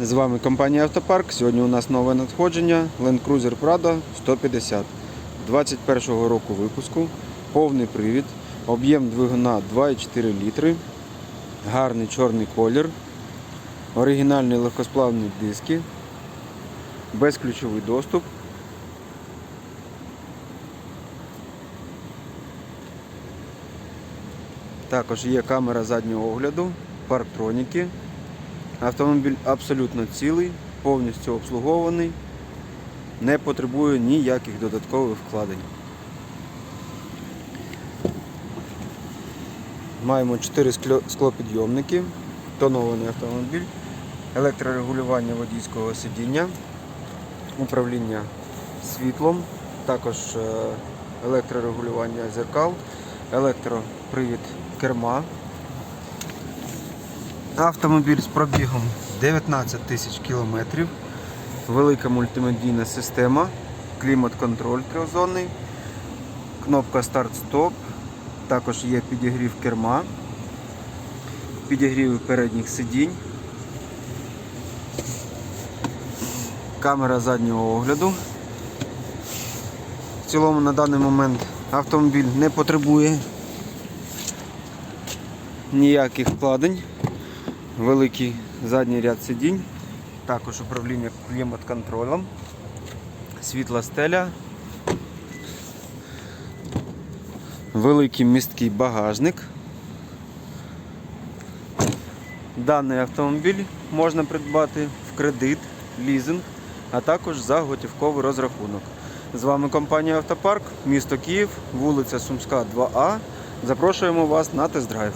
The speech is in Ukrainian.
З вами компанія Автопарк. Сьогодні у нас нове надходження. Land Cruiser Prado 150 21 року випуску, повний привід, об'єм двигуна 2,4 літри, гарний чорний колір, оригінальні легкосплавні диски, безключовий доступ. Також є камера заднього огляду, парктроніки. Автомобіль абсолютно цілий, повністю обслугований, не потребує ніяких додаткових вкладень. Маємо 4 склопідйомники, тонований автомобіль, електрорегулювання водійського сидіння, управління світлом, також е, електрорегулювання зеркал, електропривід керма. Автомобіль з пробігом 19 тисяч кілометрів, велика мультимедійна система, клімат-контроль трьохзонний, кнопка старт-стоп, також є підігрів керма, підігрів передніх сидінь, камера заднього огляду. В цілому на даний момент автомобіль не потребує ніяких вкладень великий задній ряд сидінь, також управління клімат-контролем, світла стеля, великий місткий багажник. Даний автомобіль можна придбати в кредит, лізинг, а також за готівковий розрахунок. З вами компанія Автопарк, місто Київ, вулиця Сумська, 2А. Запрошуємо вас на тест-драйв.